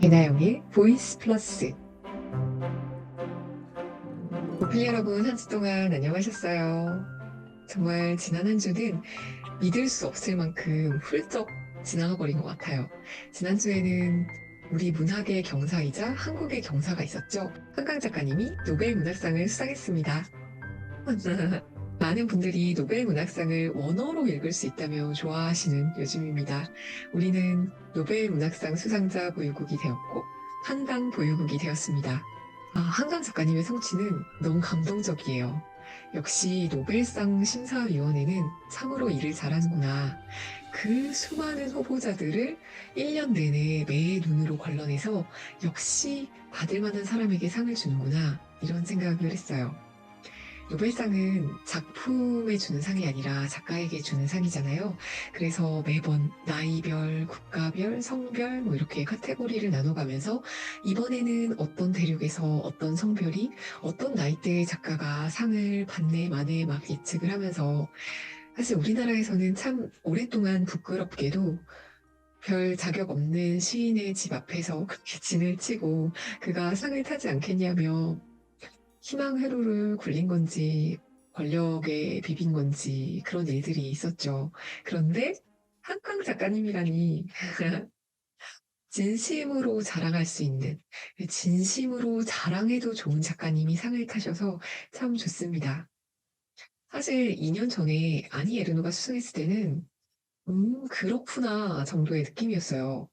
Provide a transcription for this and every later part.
배나영의 보이스 플러스 보필 여러분 한 주 동안 안녕하셨어요. 정말 지난 한 주는 믿을 수 없을 만큼 훌쩍 지나가 버린 것 같아요. 지난주에는 우리 문학의 경사이자 한국의 경사가 있었죠. 한강 작가님이 노벨 문학상을 수상했습니다. 많은 분들이 노벨 문학상을 원어로 읽을 수 있다며 좋아하시는 요즘입니다. 우리는 노벨 문학상 수상자 보유국이 되었고 한강 보유국이 되었습니다. 아, 한강 작가님의 성취는 너무 감동적이에요. 역시 노벨상 심사위원회는 참으로 일을 잘하는구나. 그 수많은 후보자들을 1년 내내 매 눈으로 걸러내서 역시 받을 만한 사람에게 상을 주는구나. 이런 생각을 했어요. 노벨상은 작품에 주는 상이 아니라 작가에게 주는 상이잖아요. 그래서 매번 나이별, 국가별, 성별 뭐 이렇게 카테고리를 나눠가면서 이번에는 어떤 대륙에서 어떤 성별이 어떤 나이대의 작가가 상을 받네 마네 막 예측을 하면서 사실 우리나라에서는 참 오랫동안 부끄럽게도 별 자격 없는 시인의 집 앞에서 그렇게 진을 치고 그가 상을 타지 않겠냐며 희망 회로를 굴린 건지 권력에 비빈 건지 그런 일들이 있었죠. 그런데 한강 작가님이라니 진심으로 자랑할 수 있는 진심으로 자랑해도 좋은 작가님이 상을 타셔서 참 좋습니다. 사실 2년 전에 아니 에르노가 수상했을 때는 음, 그렇구나 정도의 느낌이었어요.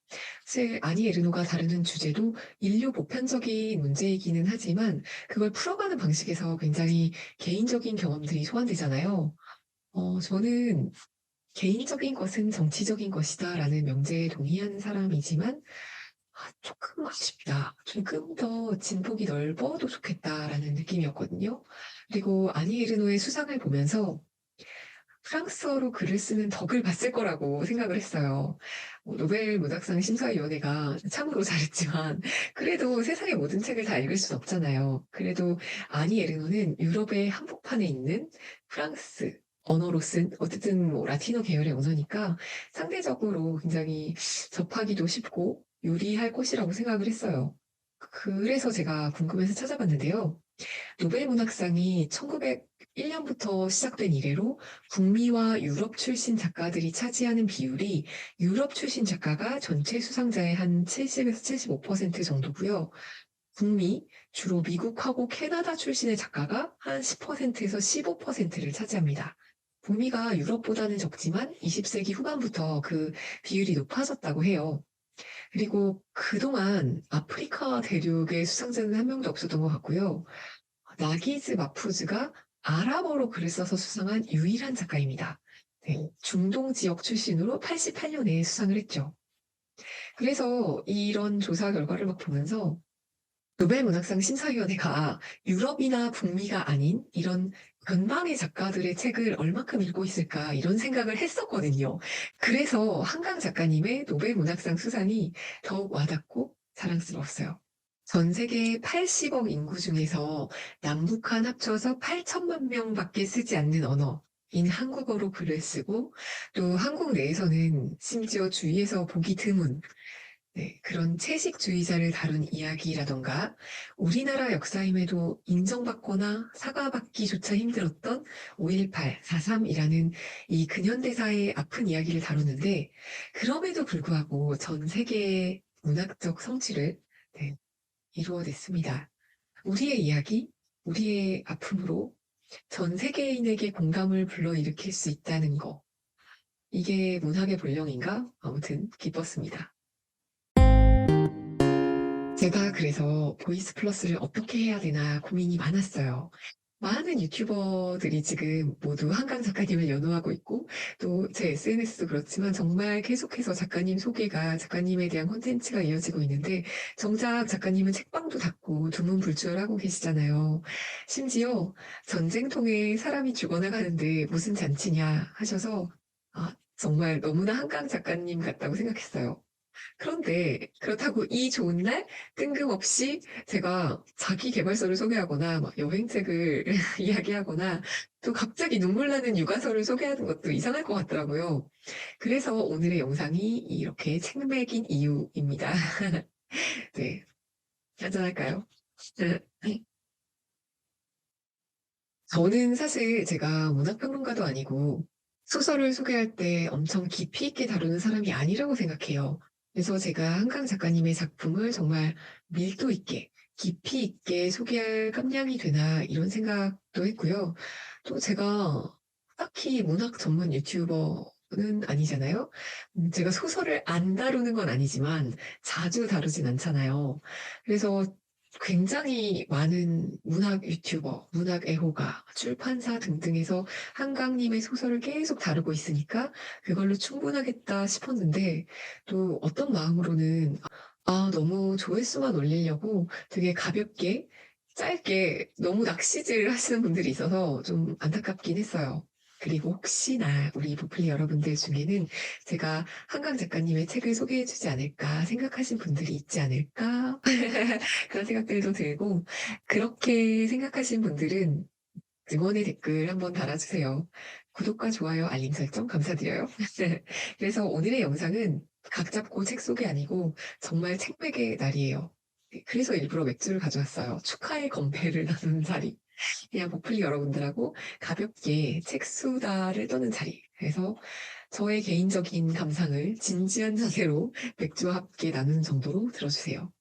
사실 아니 에르노가 다루는 주제도 인류 보편적인 문제이기는 하지만 그걸 풀어가는 방식에서 굉장히 개인적인 경험들이 소환되잖아요. 어, 저는 개인적인 것은 정치적인 것이다라는 명제에 동의하는 사람이지만 아, 조금 아쉽다. 조금 더 진폭이 넓어도 좋겠다라는 느낌이었거든요. 그리고 아니 에르노의 수상을 보면서 프랑스어로 글을 쓰는 덕을 봤을 거라고 생각을 했어요. 뭐 노벨 문학상 심사위원회가 참으로 잘했지만 그래도 세상의 모든 책을 다 읽을 순 없잖아요. 그래도 아니 에르노는 유럽의 한복판에 있는 프랑스 언어로 쓴 어쨌든 뭐 라틴어 계열의 언어니까 상대적으로 굉장히 접하기도 쉽고 유리할 것이라고 생각을 했어요. 그래서 제가 궁금해서 찾아봤는데요. 노벨 문학상이 1901년부터 시작된 이래로 북미와 유럽 출신 작가들이 차지하는 비율이 유럽 출신 작가가 전체 수상자의 한 70에서 75% 정도고요. 북미, 주로 미국하고 캐나다 출신의 작가가 한 10%에서 15%를 차지합니다. 북미가 유럽보다는 적지만 20세기 후반부터 그 비율이 높아졌다고 해요. 그리고 그동안 아프리카 대륙의 수상자는 한 명도 없었던 것 같고요. 나기즈 마푸즈가 아랍어로 글을 써서 수상한 유일한 작가입니다. 네, 중동 지역 출신으로 88년에 수상을 했죠. 그래서 이런 조사 결과를 막 보면서 노벨 문학상 심사위원회가 유럽이나 북미가 아닌 이런 변방의 작가들의 책을 얼마큼 읽고 있을까 이런 생각을 했었거든요. 그래서 한강 작가님의 노벨 문학상 수상이 더욱 와닿고 자랑스러웠어요. 전 세계 80억 인구 중에서 남북한 합쳐서 8천만 명밖에 쓰지 않는 언어 인 한국어로 글을 쓰고 또 한국 내에서는 심지어 주위에서 보기 드문 네, 그런 채식주의자를 다룬 이야기라던가 우리나라 역사임에도 인정받거나 사과받기조차 힘들었던 5.18, 4.3이라는 이 근현대사의 아픈 이야기를 다루는데 그럼에도 불구하고 전 세계의 문학적 성취를 네, 이루어냈습니다. 우리의 이야기, 우리의 아픔으로 전 세계인에게 공감을 불러일으킬 수 있다는 거. 이게 문학의 본령인가? 아무튼 기뻤습니다. 제가 그래서 보이스 플러스를 어떻게 해야 되나 고민이 많았어요. 많은 유튜버들이 지금 모두 한강 작가님을 연호하고 있고 또 제 SNS도 그렇지만 정말 계속해서 작가님 소개가 작가님에 대한 콘텐츠가 이어지고 있는데 정작 작가님은 책방도 닫고 두문불출하고 계시잖아요. 심지어 전쟁통에 사람이 죽어나가는데 무슨 잔치냐 하셔서 아, 정말 너무나 한강 작가님 같다고 생각했어요. 그런데 그렇다고 이 좋은 날 뜬금없이 제가 자기 개발서를 소개하거나 막 여행책을 이야기하거나 또 갑자기 눈물 나는 육아서를 소개하는 것도 이상할 것 같더라고요. 그래서 오늘의 영상이 이렇게 책맥인 이유입니다. 네. 한잔할까요? 저는 사실 제가 문학평론가도 아니고 소설을 소개할 때 엄청 깊이 있게 다루는 사람이 아니라고 생각해요. 그래서 제가 한강 작가님의 작품을 정말 밀도 있게, 깊이 있게 소개할 깜냥이 되나 이런 생각도 했고요. 또 제가 딱히 문학 전문 유튜버는 아니잖아요. 음, 제가 소설을 안 다루는 건 아니지만 자주 다루진 않잖아요. 그래서 굉장히 많은 문학 유튜버, 문학 애호가, 출판사 등등에서 한강님의 소설을 계속 다루고 있으니까 그걸로 충분하겠다 싶었는데 또 어떤 마음으로는 아, 너무 조회수만 올리려고 되게 가볍게, 짧게 너무 낚시질 하시는 분들이 있어서 좀 안타깝긴 했어요. 그리고 혹시나 우리 보플리 여러분들 중에는 제가 한강 작가님의 책을 소개해주지 않을까 생각하신 분들이 있지 않을까 그런 생각들도 들고 그렇게 생각하신 분들은 응원의 댓글 한번 달아주세요. 구독과 좋아요, 알림 설정 감사드려요. 그래서 오늘의 영상은 각 잡고 책 소개 아니고 정말 책맥의 날이에요. 그래서 일부러 맥주를 가져왔어요. 축하의 건배를 나누는 자리. 그냥 보플리 여러분들하고 가볍게 책 수다를 떠는 자리. 그래서 저의 개인적인 감상을 진지한 자세로 맥주와 함께 나누는 정도로 들어주세요.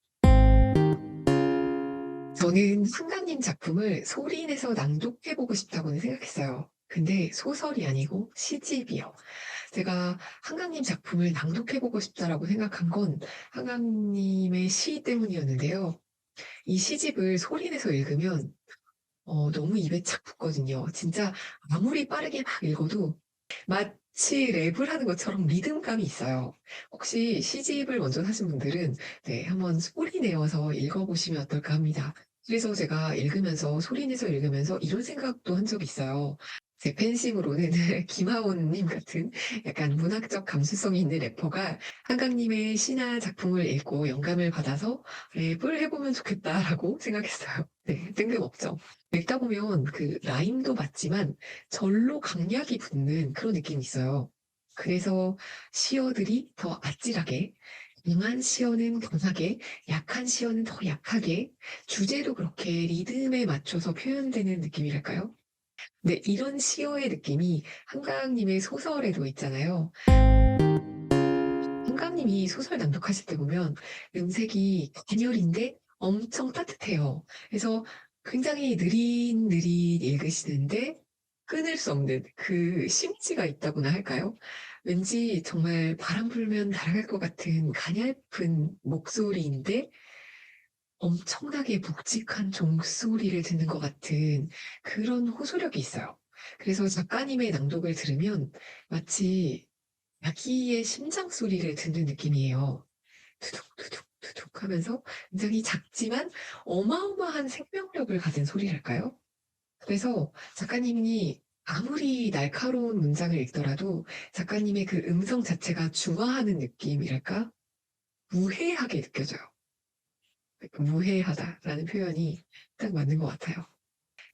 저는 한강님 작품을 소리내서 낭독해보고 싶다고는 생각했어요. 근데 소설이 아니고 시집이요. 제가 한강님 작품을 낭독해보고 싶다라고 생각한 건 한강님의 시 때문이었는데요. 이 시집을 소리내서 읽으면 어, 너무 입에 착 붙거든요. 진짜 아무리 빠르게 막 읽어도 마치 랩을 하는 것처럼 리듬감이 있어요. 혹시 시집을 먼저 사신 분들은 네, 한번 소리 내어서 읽어보시면 어떨까 합니다. 그래서 제가 읽으면서 소리 내서 읽으면서 이런 생각도 한 적이 있어요. 제 팬심으로는 김하온님 같은 약간 문학적 감수성이 있는 래퍼가 한강님의 시나 작품을 읽고 영감을 받아서 랩을 해보면 좋겠다라고 생각했어요. 네, 뜬금없죠. 읽다 보면 그 라임도 맞지만 절로 강약이 붙는 그런 느낌이 있어요. 그래서 시어들이 더 아찔하게, 강한 시어는 강하게, 약한 시어는 더 약하게, 주제도 그렇게 리듬에 맞춰서 표현되는 느낌이랄까요? 네, 이런 시어의 느낌이 한강님의 소설에도 있잖아요. 한강님이 소설 낭독하실 때 보면 음색이 단열인데 엄청 따뜻해요. 그래서 굉장히 느릿느릿 읽으시는데 끊을 수 없는 그 심지가 있다고나 할까요? 왠지 정말 바람 불면 날아갈 것 같은 가냘픈 목소리인데 엄청나게 묵직한 종소리를 듣는 것 같은 그런 호소력이 있어요. 그래서 작가님의 낭독을 들으면 마치 아기의 심장 소리를 듣는 느낌이에요. 두둑두둑 두둑 하면서 굉장히 작지만 어마어마한 생명력을 가진 소리랄까요? 그래서 작가님이 아무리 날카로운 문장을 읽더라도 작가님의 그 음성 자체가 중화하는 느낌이랄까? 무해하게 느껴져요. 무해하다라는 표현이 딱 맞는 것 같아요.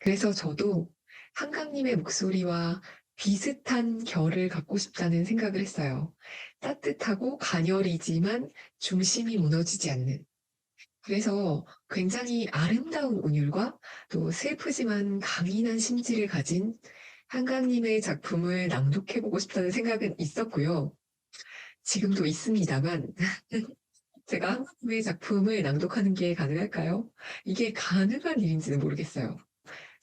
그래서 저도 한강님의 목소리와 비슷한 결을 갖고 싶다는 생각을 했어요. 따뜻하고 가녀리지만 중심이 무너지지 않는. 그래서 굉장히 아름다운 운율과 또 슬프지만 강인한 심지를 가진 한강님의 작품을 낭독해보고 싶다는 생각은 있었고요. 지금도 있습니다만, 제가 한강님의 작품을 낭독하는 게 가능할까요? 이게 가능한 일인지는 모르겠어요.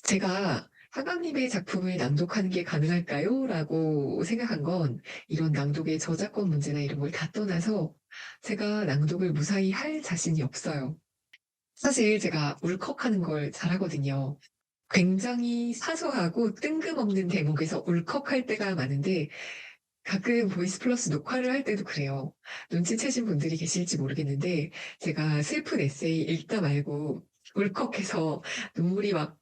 제가 한강님의 작품을 낭독하는 게 가능할까요? 라고 생각한 건 이런 낭독의 저작권 문제나 이런 걸 다 떠나서 제가 낭독을 무사히 할 자신이 없어요. 사실 제가 울컥하는 걸 잘하거든요. 굉장히 사소하고 뜬금없는 대목에서 울컥할 때가 많은데 가끔 보이스 플러스 녹화를 할 때도 그래요. 눈치채신 분들이 계실지 모르겠는데 제가 슬픈 에세이 읽다 말고 울컥해서 눈물이 막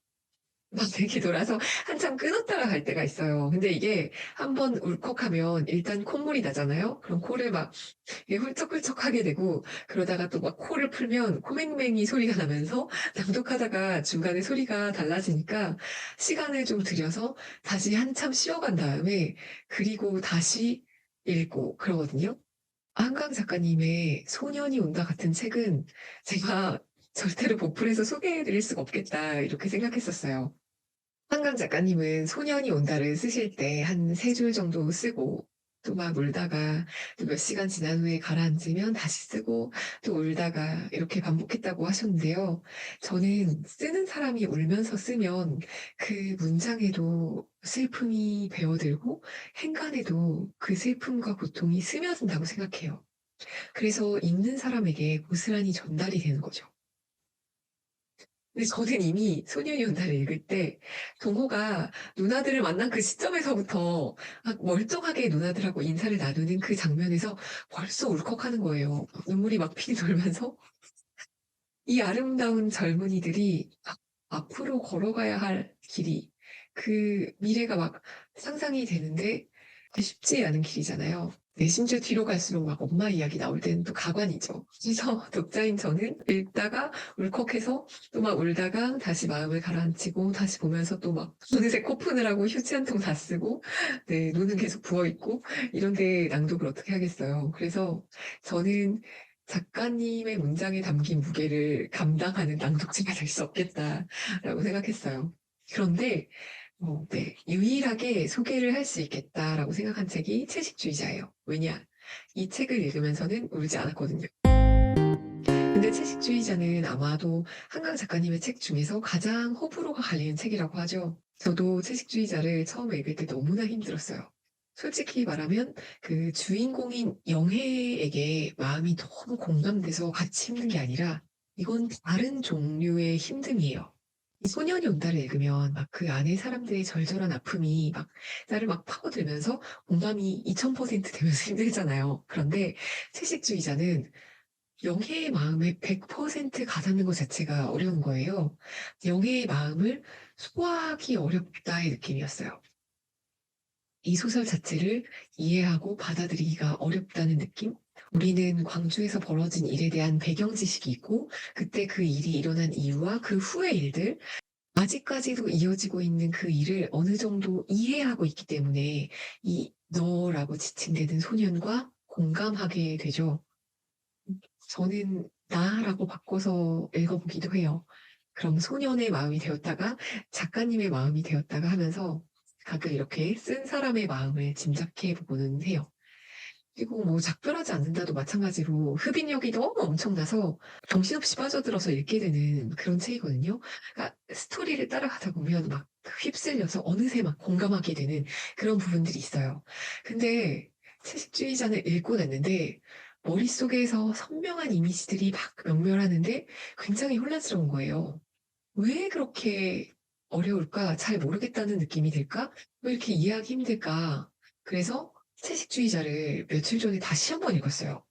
막 이렇게 돌아서 한참 끊었다가 갈 때가 있어요. 근데 이게 한번 울컥하면 일단 콧물이 나잖아요. 그럼 코를 막 이게 훌쩍훌쩍 하게 되고 그러다가 또 막 코를 풀면 코맹맹이 소리가 나면서 낭독하다가 중간에 소리가 달라지니까 시간을 좀 들여서 다시 한참 쉬어간 다음에 그리고 다시 읽고 그러거든요. 한강 작가님의 소년이 온다 같은 책은 제가 절대로 보풀해서 소개해 드릴 수가 없겠다 이렇게 생각했었어요. 한강 작가님은 소년이 온다를 쓰실 때 한 세 줄 정도 쓰고 또 막 울다가 또 몇 시간 지난 후에 가라앉으면 다시 쓰고 또 울다가 이렇게 반복했다고 하셨는데요. 저는 쓰는 사람이 울면서 쓰면 그 문장에도 슬픔이 배어들고 행간에도 그 슬픔과 고통이 스며든다고 생각해요. 그래서 읽는 사람에게 고스란히 전달이 되는 거죠. 근데 저는 이미 소년이 온다를 읽을 때 동호가 누나들을 만난 그 시점에서부터 막 멀쩡하게 누나들하고 인사를 나누는 그 장면에서 벌써 울컥하는 거예요. 눈물이 막 피리 돌면서 이 아름다운 젊은이들이 아- 앞으로 걸어가야 할 길이 그 미래가 막 상상이 되는데 쉽지 않은 길이잖아요. 네, 심지어 뒤로 갈수록 막 엄마 이야기 나올 때는 또 가관이죠. 그래서 독자인 저는 읽다가 울컥해서 또 막 울다가 다시 마음을 가라앉히고 다시 보면서 또 막 어느새 코 푸느라고 휴지 한 통 다 쓰고 네, 눈은 계속 부어있고 이런데 낭독을 어떻게 하겠어요. 그래서 저는 작가님의 문장에 담긴 무게를 감당하는 낭독자가 될 수 없겠다라고 생각했어요. 그런데 어, 네, 유일하게 소개를 할 수 있겠다라고 생각한 책이 채식주의자예요. 왜냐? 이 책을 읽으면서는 울지 않았거든요. 근데 채식주의자는 아마도 한강 작가님의 책 중에서 가장 호불호가 갈리는 책이라고 하죠. 저도 채식주의자를 처음 읽을 때 너무나 힘들었어요. 솔직히 말하면 그 주인공인 영혜에게 마음이 너무 공감돼서 같이 힘든 게 아니라 이건 다른 종류의 힘듦이에요. 이 소년이 온다를 읽으면 막 그 안에 사람들의 절절한 아픔이 막 나를 막 파고들면서 공감이 2000% 되면서 힘들잖아요. 그런데 채식주의자는 영혜의 마음에 100% 가닿는 것 자체가 어려운 거예요. 영혜의 마음을 소화하기 어렵다의 느낌이었어요. 이 소설 자체를 이해하고 받아들이기가 어렵다는 느낌? 우리는 광주에서 벌어진 일에 대한 배경 지식이 있고, 그때 그 일이 일어난 이유와 그 후의 일들, 아직까지도 이어지고 있는 그 일을 어느 정도 이해하고 있기 때문에 이 너라고 지칭되는 소년과 공감하게 되죠. 저는 나라고 바꿔서 읽어보기도 해요. 그럼 소년의 마음이 되었다가 작가님의 마음이 되었다가 하면서 가끔 이렇게 쓴 사람의 마음을 짐작해 보고는 해요. 그리고 뭐 작별하지 않는다도 마찬가지로 흡인력이 너무 엄청나서 정신없이 빠져들어서 읽게 되는 그런 책이거든요. 그러니까 스토리를 따라가다 보면 막 휩쓸려서 어느새 막 공감하게 되는 그런 부분들이 있어요. 근데 채식주의자는 읽고 났는데 머릿속에서 선명한 이미지들이 막 명멸하는데 굉장히 혼란스러운 거예요. 왜 그렇게 어려울까? 잘 모르겠다는 느낌이 들까? 왜 이렇게 이해하기 힘들까? 그래서 채식주의자를 며칠 전에 다시 한 번 읽었어요.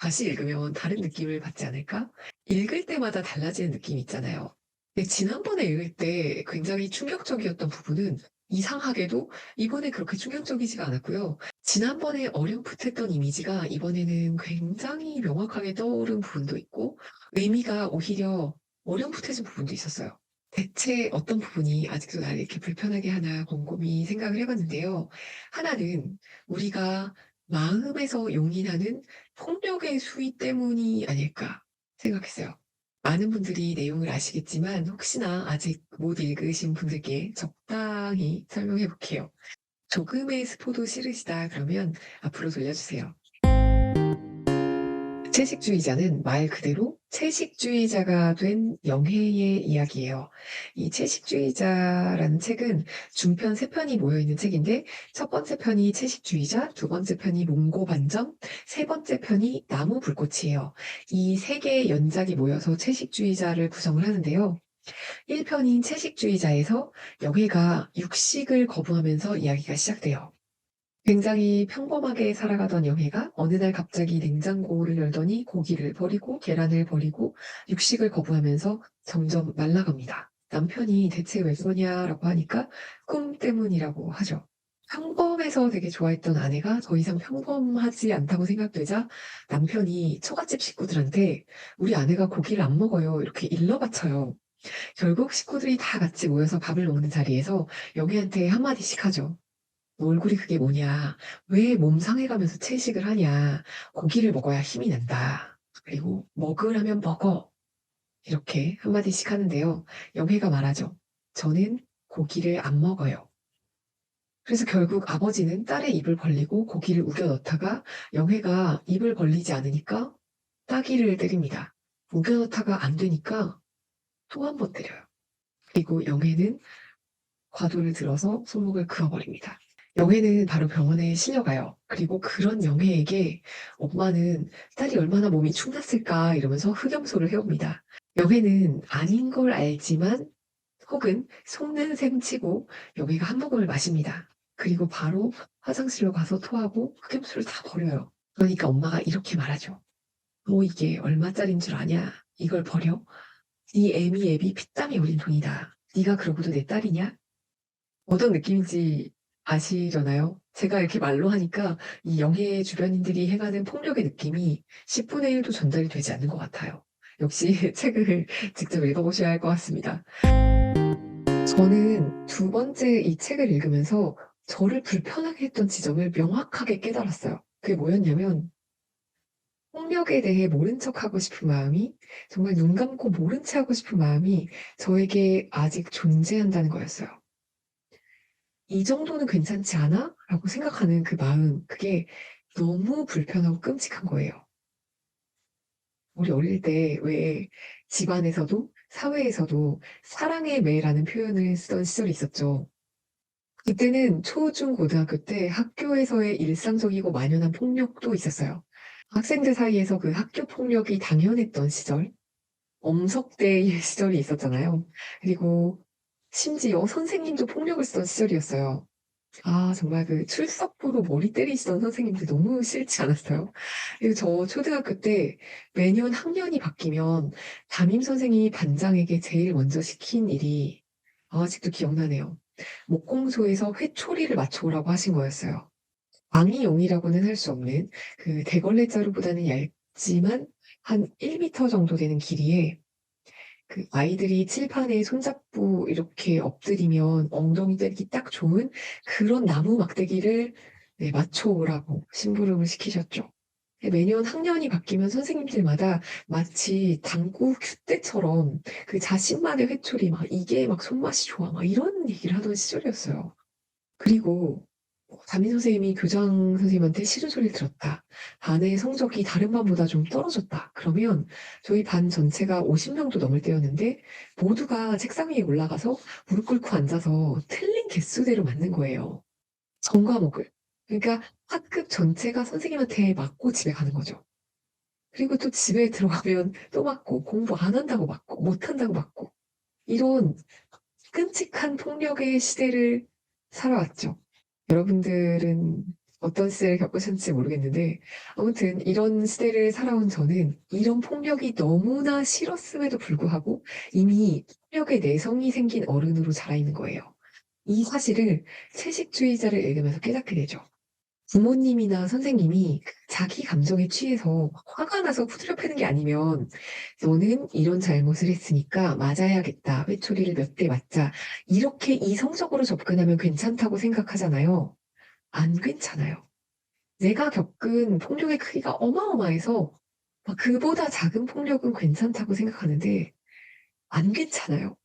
다시 읽으면 다른 느낌을 받지 않을까? 읽을 때마다 달라지는 느낌이 있잖아요. 지난번에 읽을 때 굉장히 충격적이었던 부분은 이상하게도 이번에 그렇게 충격적이지가 않았고요. 지난번에 어렴풋했던 이미지가 이번에는 굉장히 명확하게 떠오른 부분도 있고 의미가 오히려 어렴풋해진 부분도 있었어요. 대체 어떤 부분이 아직도 나를 이렇게 불편하게 하나 곰곰이 생각을 해봤는데요. 하나는 우리가 마음에서 용인하는 폭력의 수위 때문이 아닐까 생각했어요. 많은 분들이 내용을 아시겠지만 혹시나 아직 못 읽으신 분들께 적당히 설명해 볼게요. 조금의 스포도 싫으시다 그러면 앞으로 돌려주세요. 채식주의자는 말 그대로 채식주의자가 된 영혜의 이야기예요. 이 채식주의자라는 책은 중편 세 편이 모여 있는 책인데 첫 번째 편이 채식주의자, 두 번째 편이 몽고 반점, 세 번째 편이 나무 불꽃이에요. 이 세 개의 연작이 모여서 채식주의자를 구성을 하는데요. 1편인 채식주의자에서 영혜가 육식을 거부하면서 이야기가 시작돼요. 굉장히 평범하게 살아가던 영혜가 어느 날 갑자기 냉장고를 열더니 고기를 버리고 계란을 버리고 육식을 거부하면서 점점 말라갑니다. 남편이 대체 왜 그러냐라고 하니까 꿈 때문이라고 하죠. 평범해서 되게 좋아했던 아내가 더 이상 평범하지 않다고 생각되자 남편이 처갓집 식구들한테 우리 아내가 고기를 안 먹어요. 이렇게 일러 바쳐요. 결국 식구들이 다 같이 모여서 밥을 먹는 자리에서 영희한테 한마디씩 하죠. 너 얼굴이 그게 뭐냐? 왜 몸 상해가면서 채식을 하냐? 고기를 먹어야 힘이 난다. 그리고 먹으라면 먹어. 이렇게 한마디씩 하는데요. 영혜가 말하죠. 저는 고기를 안 먹어요. 그래서 결국 아버지는 딸의 입을 벌리고 고기를 우겨 넣다가 영혜가 입을 벌리지 않으니까 따기를 때립니다. 우겨 넣다가 안 되니까 또 한 번 때려요. 그리고 영혜는 과도를 들어서 손목을 그어버립니다. 영혜는 바로 병원에 실려가요. 그리고 그런 영혜에게 엄마는 딸이 얼마나 몸이 축났을까 이러면서 흑염소를 해옵니다. 영혜는 아닌 걸 알지만 혹은 속는 셈 치고 영혜가 한 모금을 마십니다. 그리고 바로 화장실로 가서 토하고 흑염소를 다 버려요. 그러니까 엄마가 이렇게 말하죠. 뭐 이게 얼마짜린 줄 아냐? 이걸 버려? 네 애미 애비 피땀이 흘린 돈이다. 네가 그러고도 내 딸이냐? 어떤 느낌인지 아시려나요? 제가 이렇게 말로 하니까 이 영혜 주변인들이 행하는 폭력의 느낌이 10분의 1도 전달이 되지 않는 것 같아요. 역시 책을 직접 읽어보셔야 할 것 같습니다. 저는 두 번째 이 책을 읽으면서 저를 불편하게 했던 지점을 명확하게 깨달았어요. 그게 뭐였냐면 폭력에 대해 모른 척 하고 싶은 마음이 정말 눈 감고 모른 체 하고 싶은 마음이 저에게 아직 존재한다는 거였어요. 이 정도는 괜찮지 않아? 라고 생각하는 그 마음, 그게 너무 불편하고 끔찍한 거예요. 우리 어릴 때 왜 집안에서도 사회에서도 사랑의 매라는 표현을 쓰던 시절이 있었죠. 그때는 초, 중, 고등학교 때 학교에서의 일상적이고 만연한 폭력도 있었어요. 학생들 사이에서 그 학교 폭력이 당연했던 시절, 엄석대의 시절이 있었잖아요. 그리고 심지어 선생님도 폭력을 쓰던 시절이었어요. 아, 정말 그 출석부로 머리 때리시던 선생님들 너무 싫지 않았어요? 그리고 저 초등학교 때 매년 학년이 바뀌면 담임 선생님이 반장에게 제일 먼저 시킨 일이 아직도 기억나네요. 목공소에서 회초리를 맞춰오라고 하신 거였어요. 앙이용이라고는 할 수 없는 그 대걸레 자루보다는 얇지만 한 1m 정도 되는 길이에 그 아이들이 칠판에 손잡고 이렇게 엎드리면 엉덩이 때리기 딱 좋은 그런 나무 막대기를 네, 맞춰오라고 심부름을 시키셨죠. 매년 학년이 바뀌면 선생님들마다 마치 당구 큐대처럼 그 자신만의 회초리 막 이게 막 손맛이 좋아 막 이런 얘기를 하던 시절이었어요. 그리고 뭐 담임 선생님이 교장 선생님한테 싫은 소리를 들었다. 반의 성적이 다른 반보다 좀 떨어졌다. 그러면 저희 반 전체가 50명도 넘을 때였는데 모두가 책상 위에 올라가서 무릎 꿇고 앉아서 틀린 개수대로 맞는 거예요. 전 과목을. 그러니까 학급 전체가 선생님한테 맞고 집에 가는 거죠. 그리고 또 집에 들어가면 또 맞고 공부 안 한다고 맞고 못 한다고 맞고 이런 끔찍한 폭력의 시대를 살아왔죠. 여러분들은 어떤 시대를 겪으셨는지 모르겠는데 아무튼 이런 시대를 살아온 저는 이런 폭력이 너무나 싫었음에도 불구하고 이미 폭력의 내성이 생긴 어른으로 자라 있는 거예요. 이 사실을 채식주의자를 읽으면서 깨닫게 되죠. 부모님이나 선생님이 자기 감정에 취해서 화가 나서 후드려 패는 게 아니면 너는 이런 잘못을 했으니까 맞아야겠다. 회초리를 몇 대 맞자. 이렇게 이성적으로 접근하면 괜찮다고 생각하잖아요. 안 괜찮아요. 내가 겪은 폭력의 크기가 어마어마해서 막 그보다 작은 폭력은 괜찮다고 생각하는데 안 괜찮아요.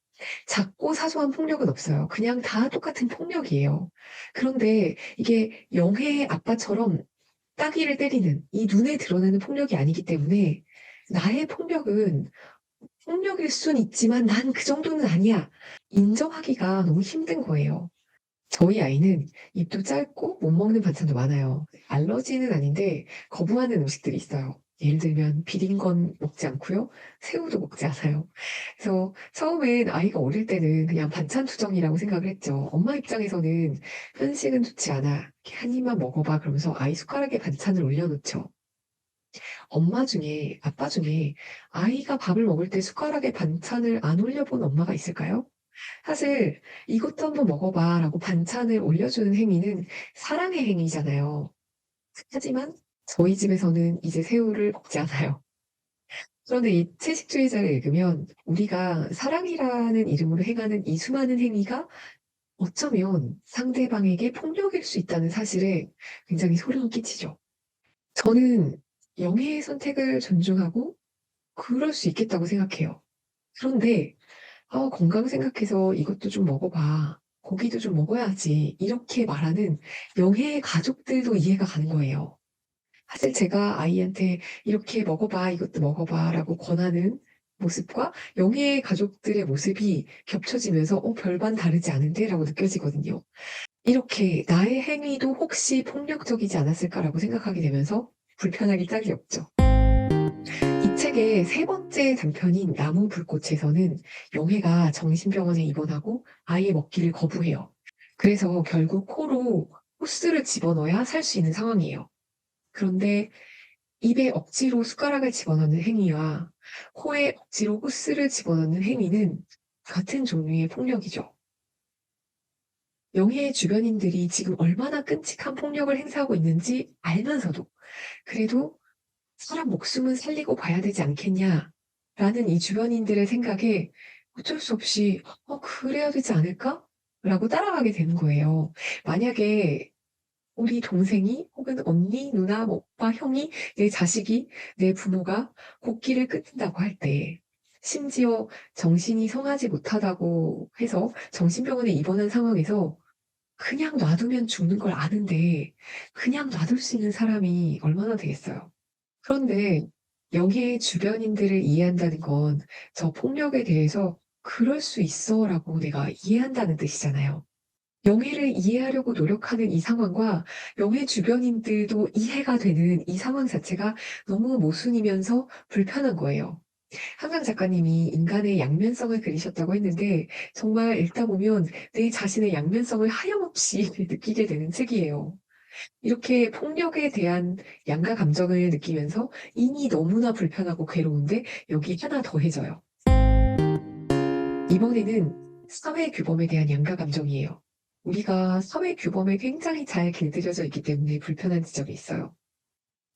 작고 사소한 폭력은 없어요. 그냥 다 똑같은 폭력이에요. 그런데 이게 영혜의 아빠처럼 따귀를 때리는 이 눈에 드러나는 폭력이 아니기 때문에 나의 폭력은 폭력일 순 있지만 난 그 정도는 아니야. 인정하기가 너무 힘든 거예요. 저희 아이는 입도 짧고 못 먹는 반찬도 많아요. 알러지는 아닌데 거부하는 음식들이 있어요. 예를 들면 비린 건 먹지 않고요. 새우도 먹지 않아요. 그래서 처음엔 아이가 어릴 때는 그냥 반찬 투정이라고 생각을 했죠. 엄마 입장에서는 편식은 좋지 않아. 한 입만 먹어봐. 그러면서 아이 숟가락에 반찬을 올려놓죠. 엄마 중에, 아빠 중에 아이가 밥을 먹을 때 숟가락에 반찬을 안 올려본 엄마가 있을까요? 사실 이것도 한번 먹어봐 라고 반찬을 올려주는 행위는 사랑의 행위잖아요. 하지만 저희 집에서는 이제 새우를 먹지 않아요. 그런데 이 채식주의자를 읽으면 우리가 사랑이라는 이름으로 행하는 이 수많은 행위가 어쩌면 상대방에게 폭력일 수 있다는 사실에 굉장히 소름이 끼치죠. 저는 영혜의 선택을 존중하고 그럴 수 있겠다고 생각해요. 그런데 "아 건강 생각해서 이것도 좀 먹어 봐. 고기도 좀 먹어야지." 이렇게 말하는 영혜의 가족들도 이해가 가는 거예요. 사실 제가 아이한테 "이렇게 먹어 봐. 이것도 먹어 봐."라고 권하는 모습과 영혜의 가족들의 모습이 겹쳐지면서 '어 별반 다르지 않은데?'라고 느껴지거든요. 이렇게 '나의 행위도 혹시 폭력적이지 않았을까?'라고 생각하게 되면서 불편하기 짝이 없죠. 이 책의 세 번째 단편인 나무 불꽃에서는 영혜가 정신병원에 입원하고 아이의 먹기를 거부해요. 그래서 결국 코로 호스를 집어넣어야 살 수 있는 상황이에요. 그런데 입에 억지로 숟가락을 집어넣는 행위와 코에 억지로 호스를 집어넣는 행위는 같은 종류의 폭력이죠. 영혜의 주변인들이 지금 얼마나 끔찍한 폭력을 행사하고 있는지 알면서도 그래도 '사람 목숨은 살리고 봐야 되지 않겠냐.'라는 이 주변인들의 생각에 어쩔 수 없이 '어 그래야 되지 않을까?'라고 따라가게 되는 거예요. 만약에 우리 동생이 혹은 언니, 누나, 뭐 오빠, 형이 내 자식이 내 부모가 곡기를 끊는다고 할 때 심지어 정신이 성하지 못하다고 해서 정신병원에 입원한 상황에서 그냥 놔두면 죽는 걸 아는데 그냥 놔둘 수 있는 사람이 얼마나 되겠어요. 그런데 영혜의 주변인들을 이해한다는 건 저 폭력에 대해서 '그럴 수 있어.'라고 내가 이해한다는 뜻이잖아요. 영혜를 이해하려고 노력하는 이 상황과 영혜 주변인들도 이해가 되는 이 상황 자체가 너무 모순이면서 불편한 거예요. 한강 작가님이 인간의 양면성을 그리셨다고 했는데 정말 읽다 보면 내 자신의 양면성을 하염없이 느끼게 되는 책이에요. 이렇게 폭력에 대한 양가 감정을 느끼면서 이미 너무나 불편하고 괴로운데 여기 하나 더해져요. 이번에는 사회 규범에 대한 양가 감정이에요. 우리가 사회 규범에 굉장히 잘 길들여져 있기 때문에 불편한 지점이 있어요.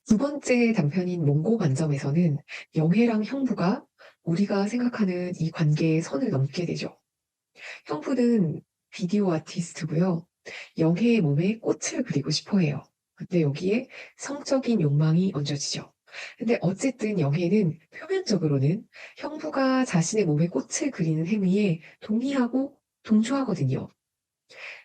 두 번째 단편인 몽고 관점에서는 영혜랑 형부가 우리가 생각하는 이 관계의 선을 넘게 되죠. 형부는 비디오 아티스트고요. 영혜의 몸에 꽃을 그리고 싶어 해요. 근데 여기에 성적인 욕망이 얹어지죠. 근데 어쨌든 영혜는 표면적으로는 형부가 자신의 몸에 꽃을 그리는 행위에 동의하고 동조하거든요.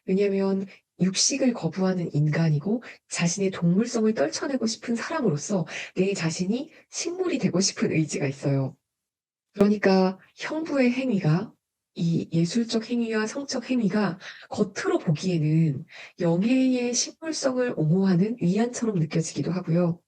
왜냐면 육식을 거부하는 인간이고 자신의 동물성을 떨쳐내고 싶은 사람으로서 내 자신이 식물이 되고 싶은 의지가 있어요. 그러니까 형부의 행위가 이 예술적 행위와 성적 행위가 겉으로 보기에는 영혜의 식물성을 옹호하는 위안처럼 느껴지기도 하고요.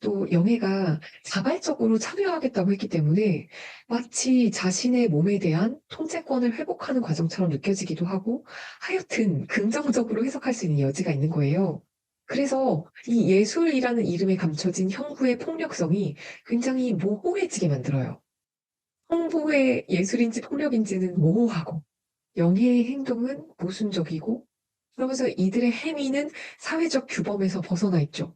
또 영혜가 자발적으로 참여하겠다고 했기 때문에 마치 자신의 몸에 대한 통제권을 회복하는 과정처럼 느껴지기도 하고 하여튼 긍정적으로 해석할 수 있는 여지가 있는 거예요. 그래서 이 예술이라는 이름에 감춰진 형부의 폭력성이 굉장히 모호해지게 만들어요. 형부의 예술인지 폭력인지는 모호하고 영혜의 행동은 모순적이고 그러면서 이들의 행위는 사회적 규범에서 벗어나 있죠.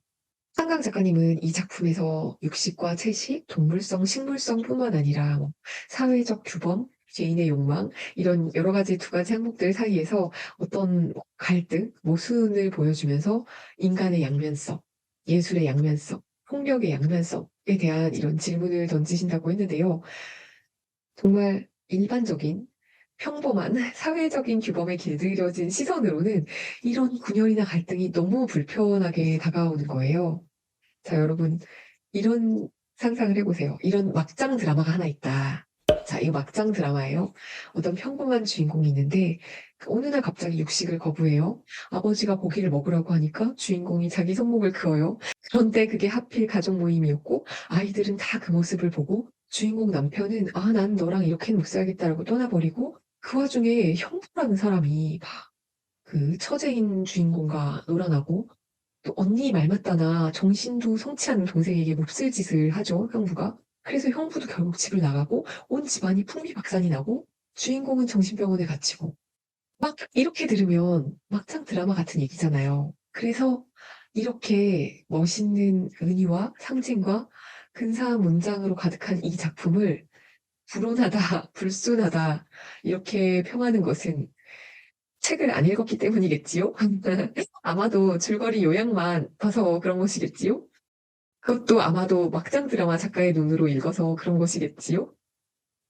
한강 작가님은 이 작품에서 육식과 채식, 동물성, 식물성뿐만 아니라 뭐 사회적 규범, 개인의 욕망 이런 여러 가지 두 가지 항목들 사이에서 어떤 뭐 갈등, 모순을 보여주면서 인간의 양면성, 예술의 양면성, 폭력의 양면성에 대한 이런 질문을 던지신다고 했는데요. 정말 일반적인 평범한 사회적인 규범에 길들여진 시선으로는 이런 분열이나 갈등이 너무 불편하게 다가오는 거예요. 자, 여러분, 이런 상상을 해보세요. 이런 막장 드라마가 하나 있다. 자, 이거 막장 드라마예요. 어떤 평범한 주인공이 있는데, 그 어느 날 갑자기 육식을 거부해요. 아버지가 고기를 먹으라고 하니까 주인공이 자기 손목을 그어요. 그런데 그게 하필 가족 모임이었고, 아이들은 다 그 모습을 보고, 주인공 남편은, 아, 난 너랑 이렇게는 못 살겠다라고 떠나버리고, 그 와중에 형부라는 사람이 막 그 처제인 주인공과 놀아나고 또 언니 말 맞다나 정신도 성치 않은 동생에게 몹쓸 짓을 하죠, 형부가. 그래서 형부도 결국 집을 나가고 온 집안이 풍비박산이 나고 주인공은 정신병원에 갇히고 막 이렇게 들으면 막장 드라마 같은 얘기잖아요. 그래서 이렇게 멋있는 은유와 상징과 근사한 문장으로 가득한 이 작품을 불온하다, 불순하다 이렇게 평하는 것은 책을 안 읽었기 때문이겠지요? 아마도 줄거리 요약만 봐서 그런 것이겠지요? 그것도 아마도 막장 드라마 작가의 눈으로 읽어서 그런 것이겠지요?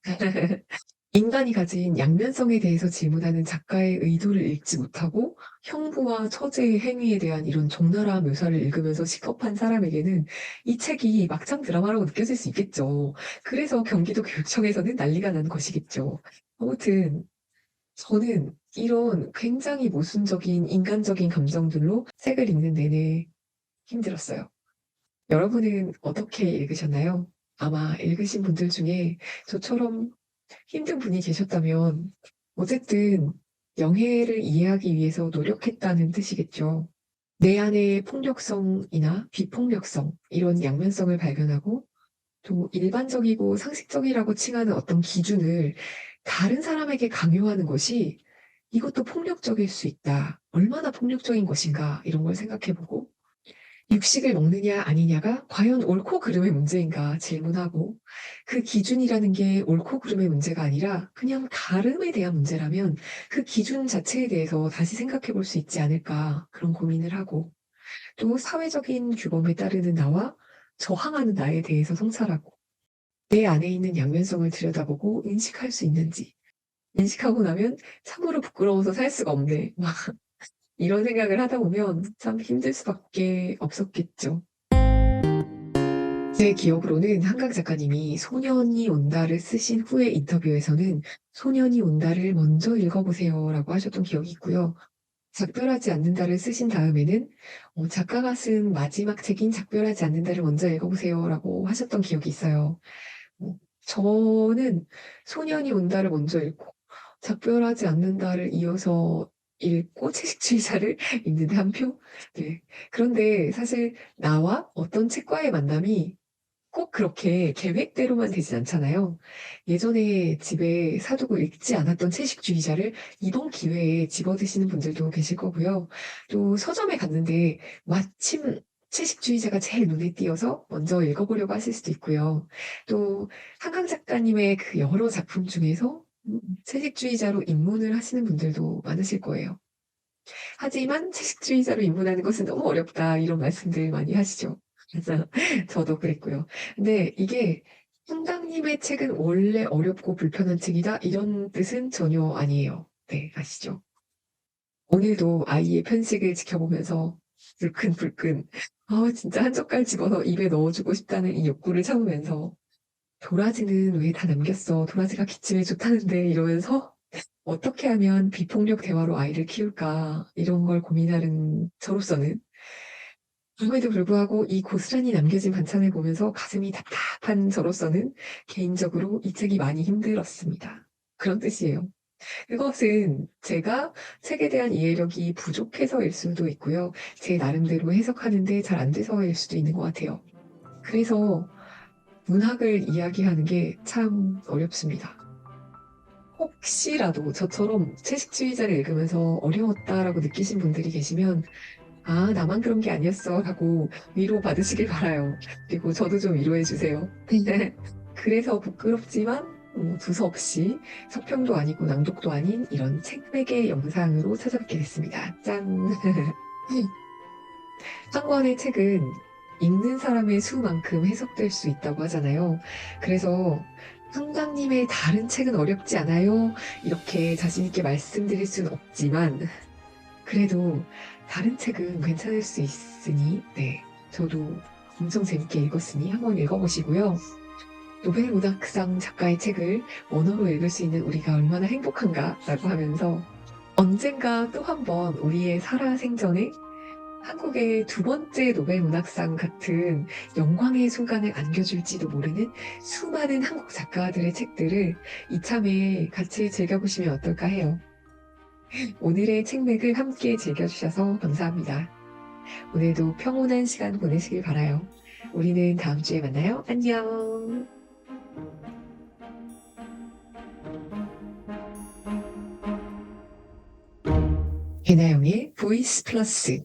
인간이 가진 양면성에 대해서 질문하는 작가의 의도를 읽지 못하고 형부와 처제의 행위에 대한 이런 적나라한 묘사를 읽으면서 식겁한 사람에게는 이 책이 막장 드라마라고 느껴질 수 있겠죠. 그래서 경기도 교육청에서는 난리가 난 것이겠죠. 아무튼 저는 이런 굉장히 모순적인 인간적인 감정들로 책을 읽는 내내 힘들었어요. 여러분은 어떻게 읽으셨나요? 아마 읽으신 분들 중에 저처럼 힘든 분이 계셨다면 어쨌든 영해를 이해하기 위해서 노력했다는 뜻이겠죠. 내 안의 폭력성이나 비폭력성 이런 양면성을 발견하고 또 일반적이고 상식적이라고 칭하는 어떤 기준을 다른 사람에게 강요하는 것이 이것도 폭력적일 수 있다. 얼마나 폭력적인 것인가 이런 걸 생각해보고 육식을 먹느냐 아니냐가 과연 옳고 그름의 문제인가 질문하고 그 기준이라는 게 옳고 그름의 문제가 아니라 그냥 다름에 대한 문제라면 그 기준 자체에 대해서 다시 생각해 볼 수 있지 않을까 그런 고민을 하고 또 사회적인 규범에 따르는 나와 저항하는 나에 대해서 성찰하고 내 안에 있는 양면성을 들여다보고 인식할 수 있는지 인식하고 나면 참으로 부끄러워서 살 수가 없네. 막 이런 생각을 하다 보면 참 힘들 수밖에 없었겠죠. 제 기억으로는 한강 작가님이 소년이 온다를 쓰신 후의 인터뷰에서는 소년이 온다를 먼저 읽어보세요 라고 하셨던 기억이 있고요. 작별하지 않는다를 쓰신 다음에는 어, 작가가 쓴 마지막 책인 작별하지 않는다를 먼저 읽어보세요 라고 하셨던 기억이 있어요. 어, 저는 소년이 온다를 먼저 읽고 작별하지 않는다를 이어서 읽고 채식주의자를 읽는데 한 표? 네. 그런데 사실 나와 어떤 책과의 만남이 꼭 그렇게 계획대로만 되진 않잖아요. 예전에 집에 사두고 읽지 않았던 채식주의자를 이번 기회에 집어드시는 분들도 계실 거고요. 또 서점에 갔는데 마침 채식주의자가 제일 눈에 띄어서 먼저 읽어보려고 하실 수도 있고요. 또 한강 작가님의 그 여러 작품 중에서 음, 채식주의자로 입문을 하시는 분들도 많으실 거예요. 하지만 채식주의자로 입문하는 것은 너무 어렵다 이런 말씀들 많이 하시죠. 그래서 저도 그랬고요. 근데 이게 한강님의 책은 원래 어렵고 불편한 책이다 이런 뜻은 전혀 아니에요. 네, 아시죠? 오늘도 아이의 편식을 지켜보면서 불끈불끈 아 진짜 한 젓갈 집어서 입에 넣어주고 싶다는 이 욕구를 참으면서 도라지는 왜 다 남겼어? 도라지가 기침에 좋다는데 이러면서 어떻게 하면 비폭력 대화로 아이를 키울까 이런 걸 고민하는 저로서는 그럼에도 불구하고 이 고스란히 남겨진 반찬을 보면서 가슴이 답답한 저로서는 개인적으로 이 책이 많이 힘들었습니다. 그런 뜻이에요. 그것은 제가 책에 대한 이해력이 부족해서일 수도 있고요. 제 나름대로 해석하는데 잘 안 돼서일 수도 있는 것 같아요. 그래서 문학을 이야기하는 게 참 어렵습니다. 혹시라도 저처럼 채식주의자를 읽으면서 어려웠다라고 느끼신 분들이 계시면 아, 나만 그런 게 아니었어 하고 위로 받으시길 바라요. 그리고 저도 좀 위로해 주세요. 그래서 부끄럽지만 뭐 두서없이 서평도 아니고 낭독도 아닌 이런 책맥의 영상으로 찾아뵙게 됐습니다. 짠! 한 권의 책은 읽는 사람의 수만큼 해석될 수 있다고 하잖아요. 그래서 한강님의 다른 책은 어렵지 않아요. 이렇게 자신있게 말씀드릴 수는 없지만, 그래도 다른 책은 괜찮을 수 있으니, 네. 저도 엄청 재밌게 읽었으니 한번 읽어보시고요. 노벨 문학상 작가의 책을 원어로 읽을 수 있는 우리가 얼마나 행복한가 라고 하면서 언젠가 또 한번 우리의 살아생전에 한국의 두 번째 노벨 문학상 같은 영광의 순간을 안겨줄지도 모르는 수많은 한국 작가들의 책들을 이참에 같이 즐겨보시면 어떨까 해요. 오늘의 책맥을 함께 즐겨주셔서 감사합니다. 오늘도 평온한 시간 보내시길 바라요. 우리는 다음 주에 만나요. 안녕. 해나영의 보이스 플러스